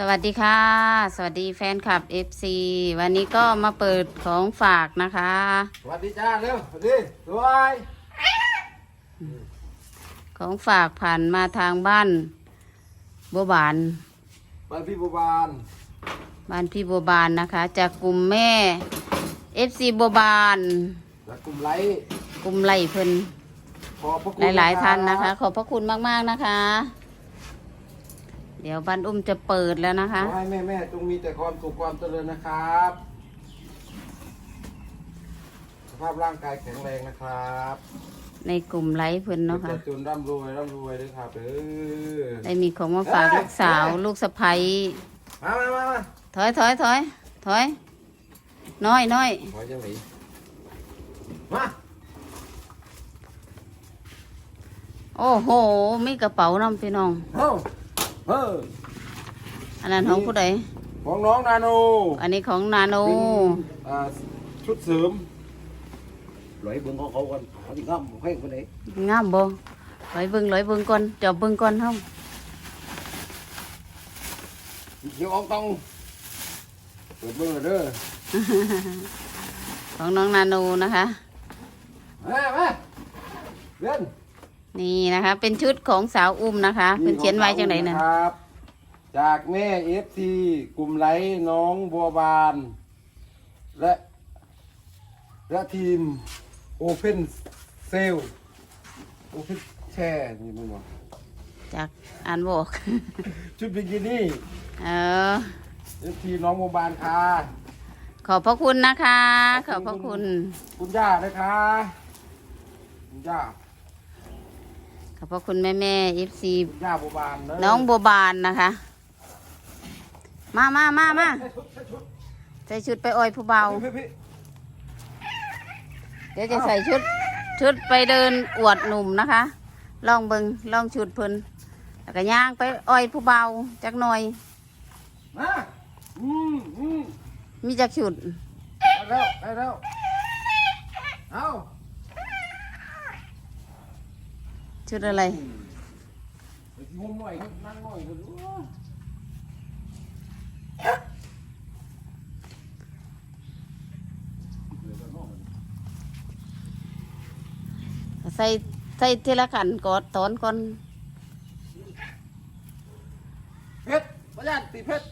สวัสดีค่ะ สวัสดีแฟนคลับ FC วันนี้ก็มาเปิดของฝากนะคะ สวัสดีจ้าเร็วสวัสดีสวยของฝากผ่านมาทางบ้านบัวบาน บ้านพี่บัวบานบ้านพี่บัวบานนะคะ จากกลุ่มแม่ FC บัวบาน และกลุ่มไลค์กลุ่มไล่เพิ่นขอบพระคุหณลาย ๆ ท่านนะคะรับขอบพระคุณมาก ๆ นะคะเดี๋ยวบ้านอุ้มจะเปิดแล้วนะคะขอให้แม่แม่ๆจงมีแต่ความสุขความเจริญนะครับ สภาพร่างกายแข็งแรงนะครับในกลุ่มไลฟ์เพิ่นเนาะค่ะจะจนร่ำรวยร่ำรวยด้วยครับเออ ได้มีของมาฝากลูกสาวลูกสะใภ้มามามามาถอยถอยถอยถอย น้อยน้อยขอจังหวมาโอ้โห มีกระเป๋าน้ำพี่น้องเฮ้า เฮ้ออันนั้นของผู้ใดของน้องนาโนอันนี้ของนาโนเป็นอ่าชุดเสริมลอยเบิ้งของเขาก่อนเขาที่ง่ำให้คนไหนงามบ่ร้อยเบิ่งร้อยเบิ่งก่อนจอบเบิ่งก่อนเฮาเดี๋ยวออกตองเปิดเบิ้งเลยเด้อของน้องนาโนนะคะ มามาเรียน นี่นะคะ เป็นชุดของสาวอุ้มนะคะเพิ่นเขียนไว้จังไดนั่นครับ จากแม่เอฟซีกลุ่มไลท์น้องบัวบาน และและทีมโอเพนเซลโอเพนแช่นี่มึงบอกจากอ่านบอกชุดบิกินี่เออเอฟซีน้องบัวบานค่ะขอบพระคุณนะคะ ขอบพระคุณ คุณย่านะคะคุณย่า ขอบพระคุณแม่แม่เอฟซีคุณย่าบัวบานเน้องบัวบานนะคะ มามามามาใส่ชุดใส่ชุดใส่ชุดไปอ้อยผู้เบา พี่พี่เดี๋ยวจะใส่ชุดชุดไปเดินอวดหนุ่มนะคะ ลองเบิงลองชุดเพิ่นแล้วก็ย่างไปอ้อยผู้เบาจักหน่อย มาอืมอืมมีจักชุดได้แล้วได้แล้วเอา ชุดอะไรไปที่ห้องหน่อยครับนั่งหน่อยก็รู้ใส่ใส่ทีละขันกอดตอนก่อนเพชรประหยัดตีเพชร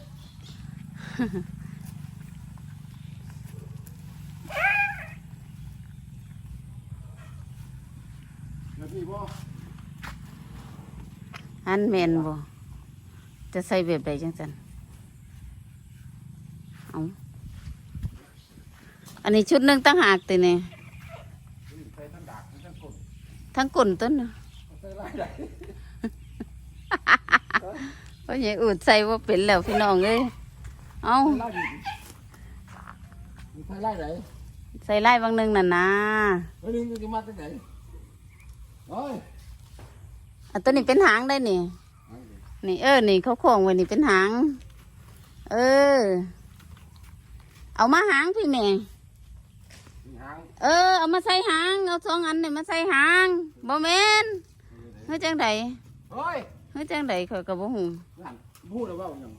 เดี๋ยวพี่บ่ อันแมนบ่จะใส่แบบใดจังสันเอาอันนี้ชุดหนึ่งตั้งหากติเนี่ยใส่ทั้งดากทั้งกลทั้งกุ่นต้นน่ะใส่ไล่ไหนเพราะยังอูดใส่ว่าเป็นแล้วพี่น้องเอ้ยเอาใส่ไล่ดิมีใส่ไล่ไหนใส่ไล่บางหนึ่งน่ะนะเฮ้ยนึงจะมาจากไหนเฮ้ย อันตัวนี้เป็นหางได้นี่ นี่ เออ นี่เขาโค้งไว้นี่เป็นหาง เออ เอามาหางพี่แม่มีหางเออ เอามาใส่หาง เอาสองอันนี่มาใส่หางบ่แม่นเฮ้ยจังใดเฮ้ยเฮ้ยจังใดข่อยก็บ่ฮู้นั่นพูดแล้วว่าอย่าง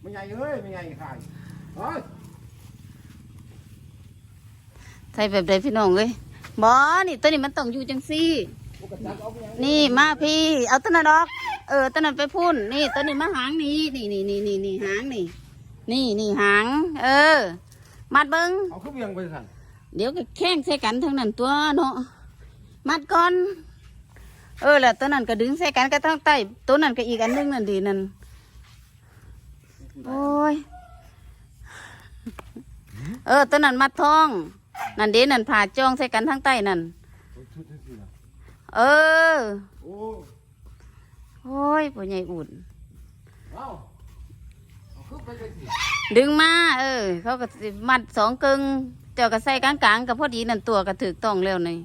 ไม่ใหญ่เอ้ยไม่ใหญ่ขายเฮ้ยใส่แบบใดพี่น้องเอ้ยบ่นี่ตัวนี้มันต้องอยู่จังซี่ พวกกระจับเอาไปยังนี่มาพี่ เอาตัวนั้นดอก เออตัวนั้นไปพุ่น นี่ตัวนี้มาหางนี่นี่นี่นี่นี่นี่หางนี่ นี่นี่หาง เออ มัดเบิงเอาขึ้นเบียงไปสั่นเดี๋ยวก็แข้งใส่กันทั้งนั้นตัวเนาะมัดก่อน เออแล้วตัวนั้นก็ดึงใส่กันก็ทั้งใต้ตัวนั้นก็อีกอันหนึงนั่นดีนั่นโอ้ยเออตัวนั้นมัดท้อง นั่นเด้นั่นผ่าจ้องใส่กันทั้งใต้นั่นชุดที่สี่ เออ โอ้โอ้ยพ่อใหญ่อุ่น เอาเอาขึ้นไปเลยสิดึงมา เออ เขาก็สิมัดสองกึ่งเจ้าก็ใส่กลางๆกับพอดีนั่นตัวก็ถูกต้องแล้วนี่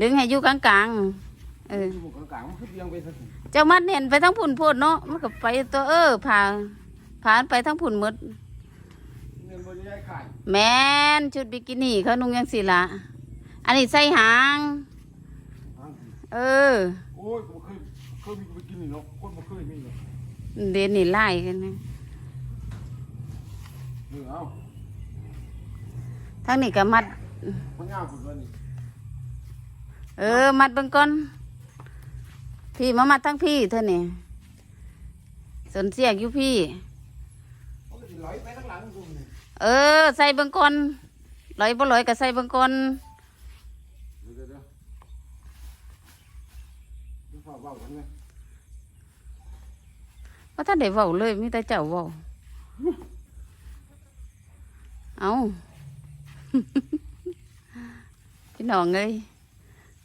ดึงให้อยู่กลางๆเออ อยู่บนกลางๆมันขึ้นเบียงไปสั่นเจ้ามัดเห็นไปทั้งพุ่นโพูดเนาะมันก็ไปตัวเออผ่าผ่านไปทั้งพุ่นหมด เงินบริยายขายแมนชุดบิกินี่เขานุ่งยังสิละ อันนี้ใส่หางอ้าวเออ โอ้ยผมเคยเคยมีไปกินมีเนาะคนบ่เคยมีเนาะเด่นนี่ไล่กันนะมือเอาทั้งนี้ก็มัด มันยาวพุ่นว่านี่เออ มัดเบิ่งก่อน พี่มามัดทั้งพี่เท่านี่สนเสียกอยู่พี่ มันก็สิไหลไปข้างหลังพุ่นนี่ เออ ใส่เบิ่งก่อนลอยบ่ลอยก็ใส่เบิ่งก่อน เดี๋ยวเดี๋ยวเดี๋ยวฝากเว้ากันไหม ว่าท่านได้เว้าเลยมีแต่เจ้าเว้าเอาพี่น้องเอ้ย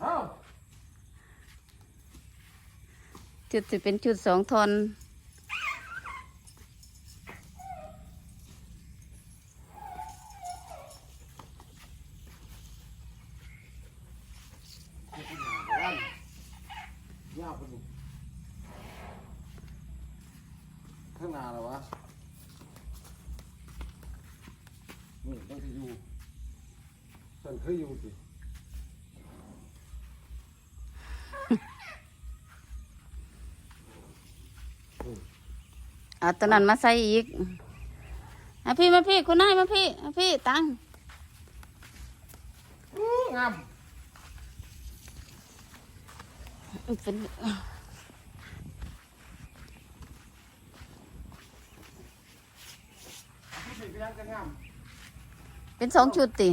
เอ้าจุดสิเป็นจุดสองทอน ยาวพุ่นนี่ข้างหน้าเหรอวะนี่ต้องสิอยู่ฉันเคยอยู่สิเอาตัวนั้นมาใส่อีกเอาพี่มาพี่คุณนายมาพี่เอาพี่ตังอื้องามเป็นพี่เป็นยังกันงามเป็นสองชุดติ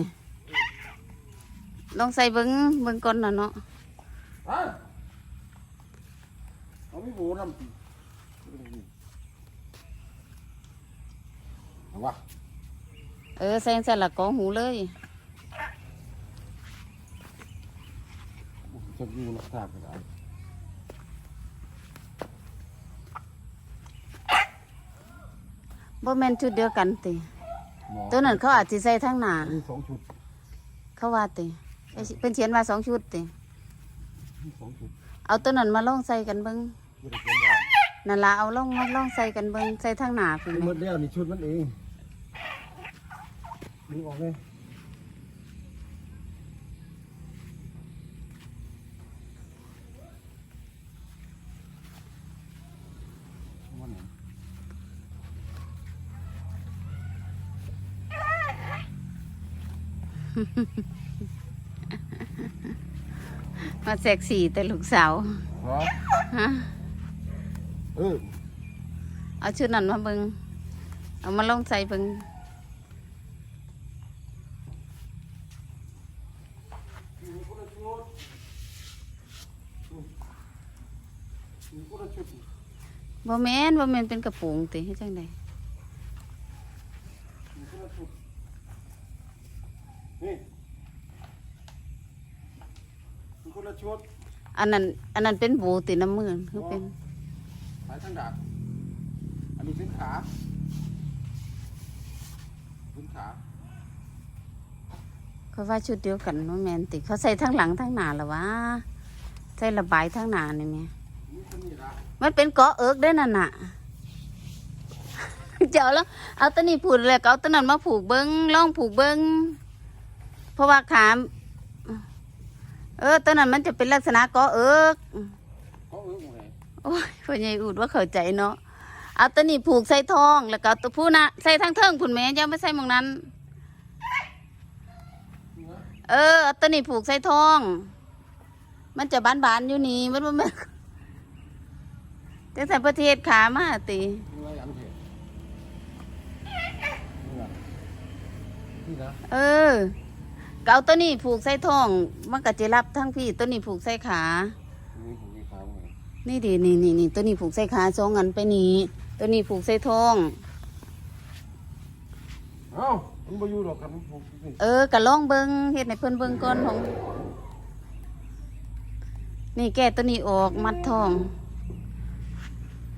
ลองใส่เบิ้งเบิ้งก่อนนะเนาะฮะเอามีโบนำสิเอาวะเออใส่ใส่ละกองหูเลยจะอยู่นักทราบกันได้บ่แม่นชุดเดียวกันติหมอตัวนั้นเขาอาจจะใส่ทั้งหน้ามีสองชุด เขาว่าติ เอ้ยเป็นเขียนว่าสองชุดติมีสองชุดเอาตัวนั้นมาลองใส่กันเบิ้งไม่ได้เขียนว่านั่นละเอาลองมาลองใส่กันเบิ้งใส่ทั้งหน้าพี่หมดแล้วนี่ชุดมันเองดึงออกเลย มันไหนมาแซ็กซี่แต่ลูกสาวฮะฮะเออเอาชุดนั้นมาเบิ้งเอามาลองใส่เบิ้งมีคนละชุดมีคนละชุดบ่แม่นบ่แม่นเป็นกระโปรงติให้จังได มีคนละชุดนี่มีคน ละชุดอันนั้น อันนั้นเป็นโบติน้ำมือคือเป็นสายทางดาบอันนี้เป็นขาเป็นขาเขาว่าชุดเดียวกันว่าแมนติเขาใส่ทั้งหลังทั้งหน้าหรอวะใส่ระบายทั้งหน้านี่แม่นี่คนนี้ละมันเป็นเกาะเอิกเด้วยนั่นน่ะเจ้าแล้วเอาตัวนี้ผูกเลยก็เอาตัวนั้นมาผูกเบิ้งลองผูกเบิ้งเพราะว่าขาม เออตัวนั้นมันจะเป็นลักษณะเกาะเอิกเขาเอื้อหมดเลยโอ้ยพ่อใหญ่อูดว่าเข้าใจเนาะเอาตัวนี้ผูกใส่ทองแล้วก็เอาตัวผู้นะใส่ทั้งเทิงผุนแม่ยังไม่ใส่หมองนั้นนี่นะเออเอาตัวนี้ผูกใส่ทอง มันจะบานบานๆอยู่นี่มันมันจังสันประเทศขามาตินี่อะไรอันเถอะนี่นะนี่นะเออ ก็เอาตัวนี้ผูกใส่ทอง มันก็จะรับทั้งพี่ ตัวนี้ผูกใส่ขา นี่ผมมีขาไว้นี่ดินี่นี่นี่ตัวนี้ผูกใส่ขาสองอันไปนี่ตัวนี้ผูกใส่ทอง เอ้ามันมาอยู่หรอกกันมันผูกนี่เออกะลองเบิงเฮ็ดให้เพิ่นเบิงก่อนของ นี่แก้ตัวนี้ออกมัดทอง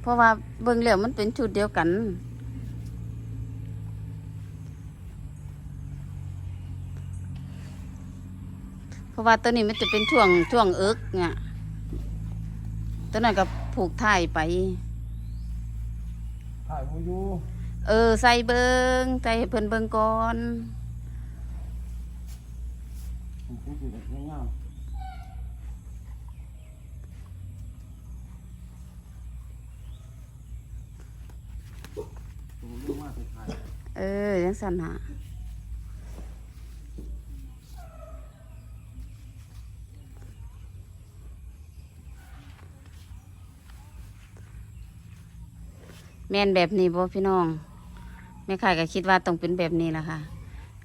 เพราะว่าเบิงแล้วมันเป็นชุดเดียวกัน เพราะว่าตัวนี้มันจะเป็นช่วงช่วงเอิกเนี่ยตัวนั้นก็ผูกท่ายไปท่ายมยูเออ ใส่เบิงใส่เพิ่นเบิงก่อนเออยังสั่นหา แม่นแบบนี้บ่พี่น้องแม่ขายก็คิดว่าต้องเป็นแบบนี้แหละค่ะ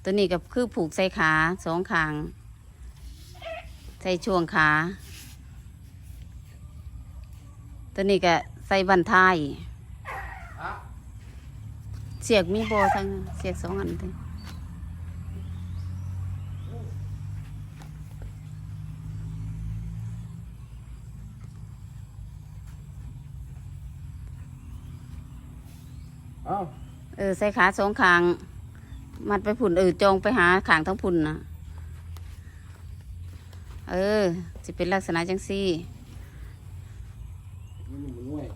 ตัวนี้ก็คือผูกใส่ขาสองข้างใส่ช่วงขา ตัวนี้ก็ใส่บันท้ายเสียกมีบอทั้งเสียกสองอันเลย เอ้าเออใส่ขาสองขาง มัดไปพุ่นเออจองไปหาขางทั้งพุ่นนะเออจะเป็นลักษณะจังซี่นี่มันหน่วย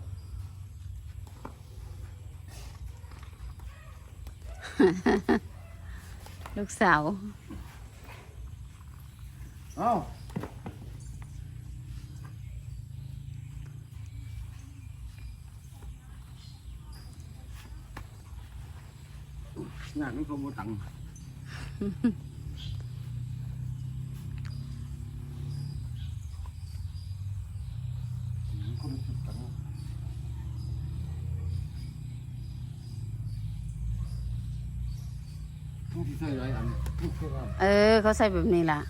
ลูกสาวเอ้างานมันขโมยตังค์คนละสิบตังค์นี่ที่ใส่ไรอันนี่คือว่าเออ เขาใส่แบบนี้ล่ะ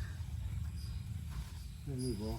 ไม่มีบ่